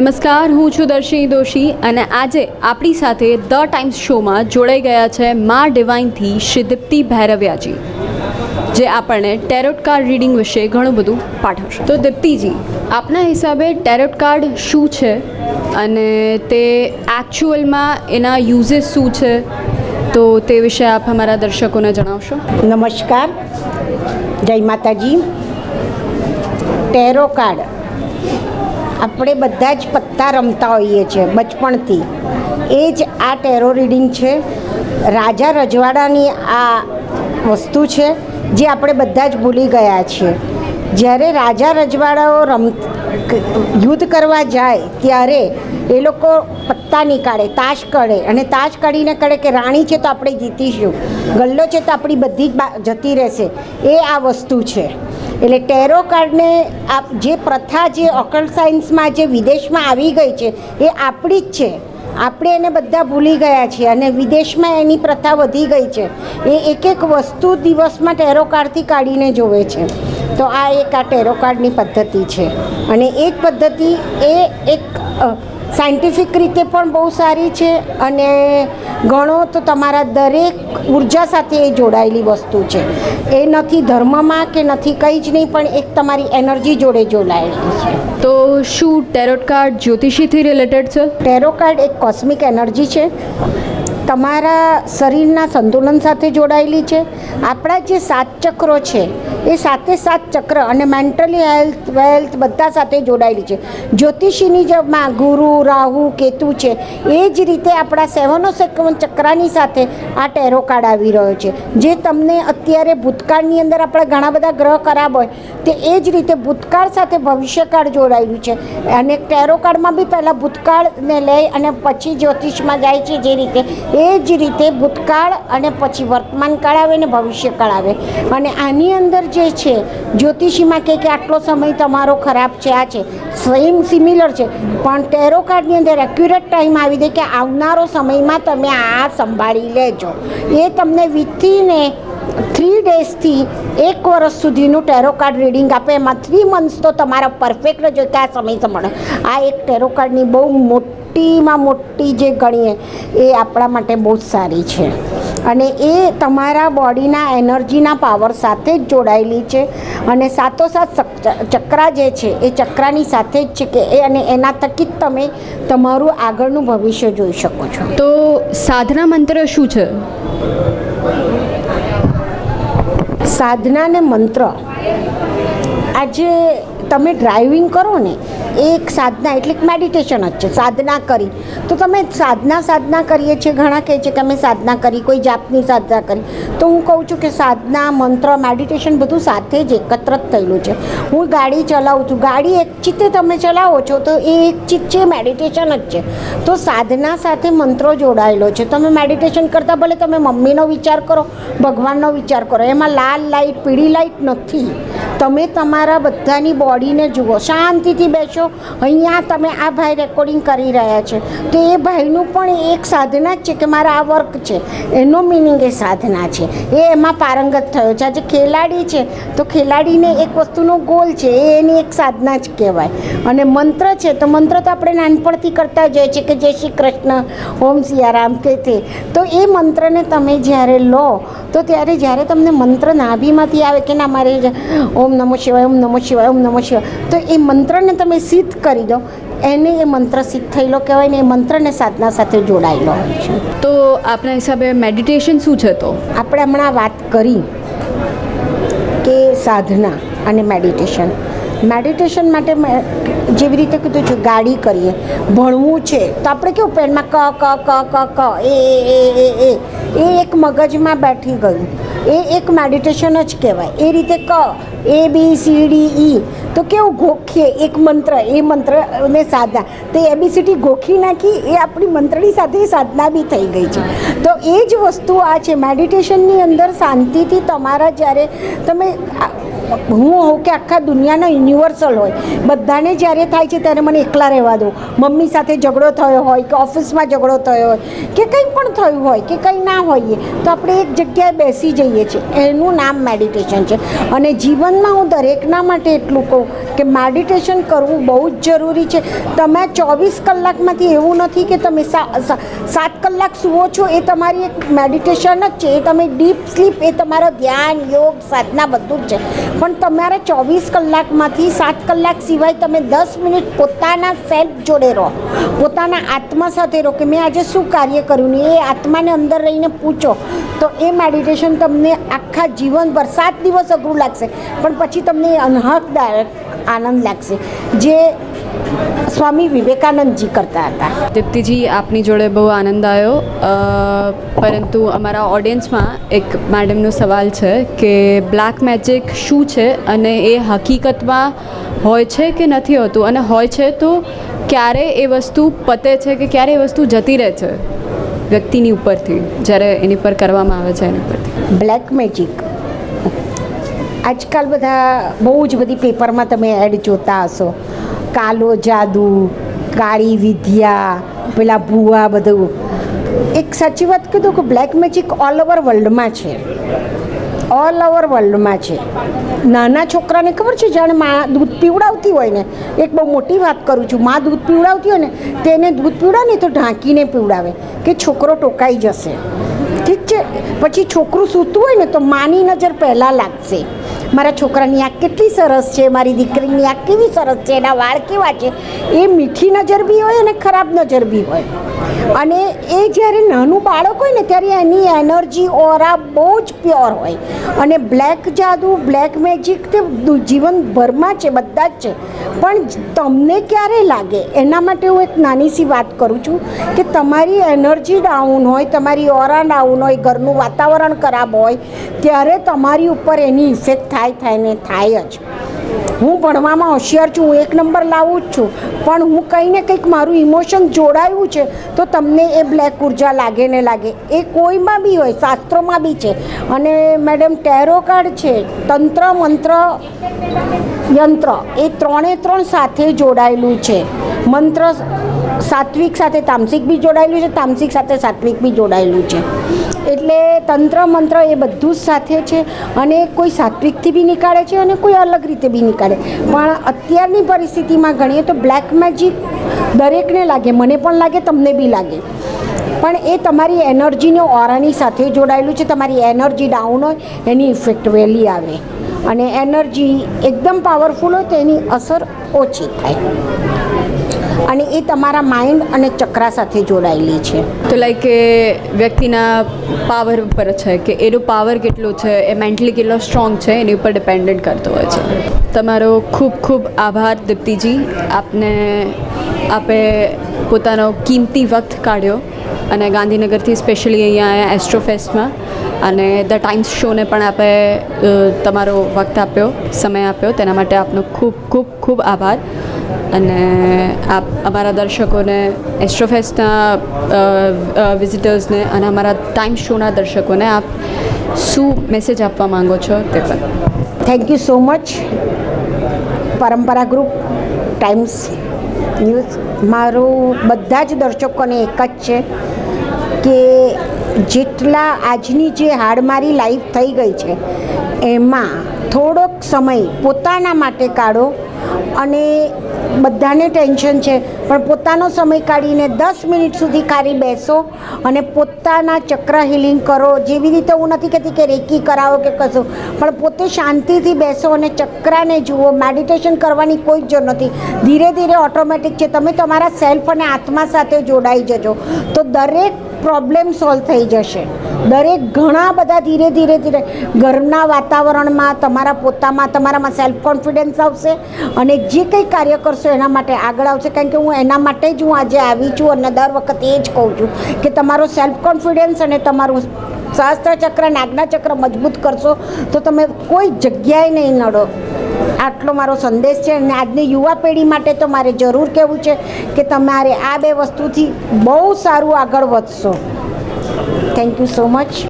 નમસ્કાર, હું છું દર્શિની દોશી અને આજે આપણી સાથે ધ ટાઈમ્સ શોમાં જોડાઈ ગયા છે મા ડિવાઇનથી શ્રી દીપ્તિ ભૈરવ્યાજી, જે આપણને ટેરોટ કાર્ડ રીડિંગ વિશે ઘણું બધું પાઠવશે. તો દીપ્તિજી, આપના હિસાબે ટેરોટ કાર્ડ શું છે અને તે એકચ્યુઅલમાં એના યુઝેસ શું છે? તો તે વિશે આપ અમારા દર્શકોને જણાવશો. નમસ્કાર. જય માતાજી. ટેરો કાર્ડ આપણે બધા જ પત્તા રમતા હોઈએ છીએ બચપણથી. એ જ આ ટેરો રીડિંગ છે. રાજા રજવાડાની આ વસ્તુ છે, જે આપણે બધા જ ભૂલી ગયા છીએ. જ્યારે રાજા રજવાડાઓ રમ યુદ્ધ કરવા જાય ત્યારે એ લોકો પત્તા નીકાળે, તાશ કાઢે અને તાશ કાઢીને કહે કે રાણી છે તો આપણે જીતીશું, ગલ્લો છે તો આપણી બધી જ જતી રહેશે. એ આ વસ્તુ છે. એટલે ટેરો કાર્ડને આ જે પ્રથા જે ઓકલ સાયન્સમાં જે વિદેશમાં આવી ગઈ છે, એ આપણી જ છે. આપણે એને બધા ભૂલી ગયા છીએ અને વિદેશમાં એની પ્રથા વધી ગઈ છે. એ એક એક વસ્તુ દિવસમાં ટેરો કાર્ડથી કાઢીને જોવે છે. તો આ એક આ ટેરોકાર્ડની પદ્ધતિ છે. અને એ જ પદ્ધતિ એ એક સાયન્ટિફિક રીતે પણ બહુ સારી છે અને ગણો તો તમારા દરેક ઊર્જા સાથે એ જોડાયેલી વસ્તુ છે. એ નથી ધર્મમાં કે નથી કંઈ જ નહીં પણ એક તમારી એનર્જી જોડે જોડાયેલી છે. તો શું ટેરોટ કાર્ડ જ્યોતિષીથી રિલેટેડ છે? ટેરો કાર્ડ એક કોસ્મિક એનર્જી છે. તમારા શરીરના સંતુલન સાથે જોડાયેલી છે. આપણા જે સાત ચક્રો છે એ સાથે સાત ચક્ર અને મેન્ટલી હેલ્થ વેલ્થ બધા સાથે જોડાયેલી છે. જ્યોતિષીની જે ગુરુ, રાહુ, કેતુ છે, એ જ રીતે આપણા સેવનો સેકવન ચક્રાની સાથે આ ટેરો કાર્ડ આવી રહ્યો છે. જે તમને અત્યારે ભૂતકાળની અંદર આપણા ઘણા બધા ગ્રહ ખરાબ હોય, તે એ જ રીતે ભૂતકાળ સાથે ભવિષ્યકાળ જોડાયેલું છે. અને ટેરો કાર્ડમાં બી પહેલાં ભૂતકાળને લઈ અને પછી જ્યોતિષમાં જાય છે જે રીતે, એ જ રીતે ભૂતકાળ અને પછી વર્તમાન કાળ આવે ને ભવિષ્યકાળ આવે. અને આની અંદર જે છે, જ્યોતિષીમાં કહે કે આટલો સમય તમારો ખરાબ છે, આ છે સેમ સિમિલર છે. પણ ટેરો કાર્ડની અંદર એક્યુરેટ ટાઈમ આવી દે કે આવનારો સમયમાં તમે આ સંભાળી લેજો. એ તમને વિથીને થ્રી ડેઝથી એક વર્ષ સુધીનું ટેરો કાર્ડ રીડિંગ આપે. એમાં થ્રી મંથ્સ તો તમારા પરફેક્ટ જ હોય કે આ સમય મળે આ એક ટેરો કાર્ડની બહુ મોટીમાં મોટી જે ગણીએ એ આપણા માટે બહુ જ સારી છે. અને એ તમારા બોડીના એનર્જીના પાવર સાથે જ જોડાયેલી છે. અને સાથોસાથ ચક્રા જે છે એ ચક્રાની સાથે જ છે કે એ અને એના થકી જ તમે તમારું આગળનું ભવિષ્ય જોઈ શકો છો. તો સાધના મંત્ર શું છે? સાધના ને મંત્ર. આજે તમે ડ્રાઇવિંગ કરો ને એક સાધના, એટલે મેડિટેશન જ છે, સાધના કરી. તો તમે સાધના સાધના કરીએ છીએ, ઘણા કહે છે કે અમે સાધના કરી, કોઈ જાતની સાધના કરી. તો હું કહું છું કે સાધના, મંત્ર મેડિટેશન બધું સાથે જ એકત્ર જ થયેલું છે. હું ગાડી ચલાવું છું, ગાડી એક ચિત્તે તમે ચલાવો છો, તો એ એક ચિત્ત છે મેડિટેશન જ છે. તો સાધના સાથે મંત્રો જોડાયેલો છે. તમે મેડિટેશન કરતાં ભલે તમે મમ્મીનો વિચાર કરો, ભગવાનનો વિચાર કરો, એમાં લાલ લાઈટ, પીળી લાઈટ નથી. તમે તમારા બધાની બોડીને જુઓ, શાંતિથી બેસો અહીંયા તમે આ ભાઈ રેકોર્ડિંગ કરી રહ્યા છો. તો એ ભાઈનું પણ એક સાધના જ છે કે મારા આ વર્ક છે. એનો મિનિંગ એ સાધના છે. એ એમાં પારંગત થયો છે. આજે ખેલાડી છે, તો ખેલાડીને એક વસ્તુનો ગોલ છે. એ એની એક સાધના જ કહેવાય. અને મંત્ર છે, તો મંત્ર તો આપણે નાનપણથી કરતા જ હોઈએ છીએ કે જય શ્રી કૃષ્ણ, ઓમ સિયારામ કે તે. તો એ મંત્રને તમે જ્યારે લો, તો ત્યારે જ્યારે તમને મંત્ર નાભીમાંથી આવે કે ના મારે ઓમ નમો શિવાય, ઓમ નમો શિવાય, ઓમ નમો શિવાય, તો એ મંત્રને તમે સિદ્ધ કરી દો. એને એ મંત્ર સિદ્ધ થયેલો કહેવાય ને એ મંત્રને સાધના સાથે જોડાયેલો હોય છે. તો આપણા હિસાબે મેડિટેશન શું છે તો? આપણે હમણાં વાત કરી કે સાધના અને મેડિટેશન મેડિટેશન માટે મેં જેવી રીતે કીધું છે ગાડી કરીએ. ભણવું છે તો આપણે કેવું પેનમાં ક ક ક ક ક એ એ એ એ. એ એક મગજમાં બેઠી ગયું. એ એક મેડિટેશન જ કહેવાય. એ રીતે ક, એ, બી, સી, ડી, ઈ, તો કેવું ગોખીએ એક મંત્ર, એ મંત્રને સાધના. તો એબીસીડી ગોખી નાખી, એ આપણી મંત્રની સાથે સાધના બી થઈ ગઈ છે. તો એ જ વસ્તુ આ છે. મેડિટેશનની અંદર શાંતિથી તમારા જ્યારે તમે હું હોઉં કે આખા દુનિયાનો યુનિવર્સલ હોય. બધાને જ્યારે થાય છે ત્યારે મને એકલા રહેવા દો. મમ્મી સાથે ઝઘડો થયો હોય કે ઓફિસમાં ઝઘડો થયો હોય કે કંઈ પણ થયું હોય કે કંઈ ના હોઈએ તો આપણે એક જગ્યાએ બેસી જઈએ છીએ. એનું નામ મેડિટેશન છે. અને જીવનમાં હું દરેકના માટે એટલું કહું કે મેડિટેશન કરવું બહુ જ જરૂરી છે. તમે ચોવીસ કલાકમાંથી એવું નથી કે તમે સાત કલાક સુવો છો એ તમારી એક મેડિટેશન જ છે. એ તમે ડીપ સ્લીપ, એ તમારો ધ્યાન, યોગ, સાધના બધું જ છે. પણ તમારે ચોવીસ કલાકમાંથી સાત કલાક સિવાય તમે દસ મિનિટ પોતાના સેલ્ફ જોડે રહો. પોતાના આત્મા સાથે રહો કે મેં આજે શું કાર્ય કર્યું ને એ આત્માને અંદર રહીને પૂછો. તો એ મેડિટેશન તમને આખા જીવનભર સાત દિવસ અઘરું લાગશે. પણ પછી તમને અનહકદાયક આનંદ લાગશે. જે સ્વામી વિવેકાનંદજી કરતા હતા. દીપ્તિજી આપની જોડે બહુ આનંદ આવ્યો. પરંતુ અમારા ઓડિયન્સમાં એક મેડમનો સવાલ છે કે બ્લેક મેજિક શું છે અને એ હકીકતમાં હોય છે કે નથી હોતું? અને હોય છે તો ક્યારે એ વસ્તુ પતે છે કે ક્યારે એ વસ્તુ જતી રહે છે વ્યક્તિની ઉપરથી? જ્યારે એની પર કરવામાં આવે છે એની પરથી બ્લેક મેજિક. આજકાલ બધા બહુ જ બધી પેપરમાં તમે એડ જોતા હશો. કાલો જાદુ, કાળી વિદ્યા, પેલા ભૂવા બધું. એક સાચી વાત કીધું કે બ્લેક મેજિક ઓલ ઓવર વર્લ્ડમાં છે. ઓલ ઓવર વર્લ્ડમાં છે. નાના છોકરાને ખબર છે, જાણે મા દૂધ પીવડાવતી હોય ને? એક બહુ મોટી વાત કરું છું. મા દૂધ પીવડાવતી હોય ને, તેને દૂધ પીવડાવે તો ઢાંકીને પીવડાવે કે છોકરો ટોકાઈ જશે. ઠીક છે? પછી છોકરું સૂતું હોય ને તો માની નજર પહેલાં લાગશે. મારા છોકરાની આ કેટલી સરસ છે, મારી દીકરીની આ કેવી સરસ છે, એના વાળ કેવા છે? એ મીઠી નજર બી હોય અને ખરાબ નજર બી હોય. અને એ જ્યારે નાનું બાળક હોય ને, ત્યારે એની એનર્જી, ઓરા બહુ જ પ્યોર હોય. અને બ્લેક જાદુ, બ્લેક મેજિક તે જીવનભરમાં છે, બધા જ છે. પણ તમને ક્યારે લાગે? એના માટે હું એક નાની સી વાત કરું છું કે તમારી એનર્જી ડાઉન હોય, તમારી ઓરા ડાઉન હોય, ઘરનું વાતાવરણ ખરાબ હોય, ત્યારે તમારી ઉપર એની ઇફેક્ટ થાય. થાય ને થાય જ. હું ભણવામાં હોશિયાર છું, હું એક નંબર લાવું જ છું. પણ હું કંઈ ને કંઈક મારું ઇમોશન જોડાયું છે, તો તમને એ બ્લેક ઊર્જા લાગે ને લાગે. એ કોઈમાં બી હોય, શાસ્ત્રોમાં બી છે. અને મેડમ ટેરો કાર્ડ છે, તંત્ર, મંત્ર, યંત્ર, એ ત્રણે ત્રણ સાથે જોડાયેલું છે. મંત્ર સાત્વિક સાથે તામસિક બી જોડાયેલું છે, તામસિક સાથે સાત્વિક બી જોડાયેલું છે. એટલે તંત્ર મંત્ર એ બધું જ સાથે છે અને કોઈ સાત્વિકથી બી નીકાળે છે અને કોઈ અલગ રીતે બી નીકાળે. પણ અત્યારની પરિસ્થિતિમાં ગણીએ તો બ્લેક મેજિક દરેકને લાગે, મને પણ લાગે, તમને બી લાગે. પણ એ તમારી એનર્જીને ઓરાની સાથે જોડાયેલું છે, તમારી એનર્જી ડાઉન હોય, એની ઇફેક્ટ વહેલી આવે. અને એનર્જી એકદમ પાવરફુલ હોય તો એની અસર ઓછી થાય. અને એ તમારા માઇન્ડ અને ચક્રા સાથે જોડાયેલી છે. તો લાઈક એ વ્યક્તિના પાવર ઉપર છે કે એનો પાવર કેટલો છે, એ મેન્ટલી કેટલો સ્ટ્રોંગ છે, એની ઉપર ડિપેન્ડન્ટ કરતો હોય છે. તમારો ખૂબ ખૂબ આભાર દીપ્તિજી. આપને આપે પોતાનો કિંમતી વખત કાઢ્યો અને ગાંધીનગરથી સ્પેશિયલી અહીંયા એસ્ટ્રોફેસ્ટમાં અને ધ ટાઈમ્સ શોને પણ આપે તમારો વખત આપ્યો, સમય આપ્યો. તેના માટે આપનો ખૂબ ખૂબ ખૂબ આભાર. અને આપ, અમારા દર્શકોને એસ્ટ્રોફેસ્ટના વિઝિટર્સને અને અમારા ટાઈમ શોના દર્શકોને આપ શું મેસેજ આપવા માંગો છો તે પણ thank you so much Parampara group Times News મારું બધા જ દર્શકોને એક જ છે કે જેટલા આજની જે હાડમારી લાઈફ થઈ ગઈ છે, એમાં થોડોક સમય પોતાના માટે કાઢો અને બધાને ટેન્શન છે. પણ પોતાનો સમય કાઢીને દસ મિનિટ સુધી ખાલી બેસો અને પોતાના ચક્ર હિલિંગ કરો. જેવી રીતે હું નથી કહેતી કે રેકી કરાવો કે કશું, પણ પોતે શાંતિથી બેસો અને ચક્રાને જુઓ. મેડિટેશન કરવાની કોઈ જ જરૂર નથી. ધીરે ધીરે ઓટોમેટિક છે. તમે તમારા સેલ્ફ અને આત્મા સાથે જોડાઈ જજો. તો દરેક પ્રોબ્લેમ સોલ્વ થઈ જશે. દરેક ઘણા બધા ધીરે ધીરે ધીરે ઘરના વાતાવરણમાં, તમારા પોતામાં, તમારામાં સેલ્ફ કોન્ફિડન્સ આવશે અને જે કંઈ કાર્ય કરશો એના માટે આગળ આવશે. કારણ કે હું એના માટે જ હું આજે આવી છું અને દર વખતે એ જ કહું છું કે તમારો સેલ્ફ કોન્ફિડન્સ અને તમારું શાસ્ત્ર ચક્ર અને ચક્ર મજબૂત કરશો તો તમે કોઈ જગ્યાએ નહીં નડો. આટલો મારો સંદેશ છે અને આજની યુવા પેઢી માટે તો મારે જરૂર કહેવું છે કે તમારે આ બે વસ્તુથી બહુ સારું આગળ વધશો. Thank you so much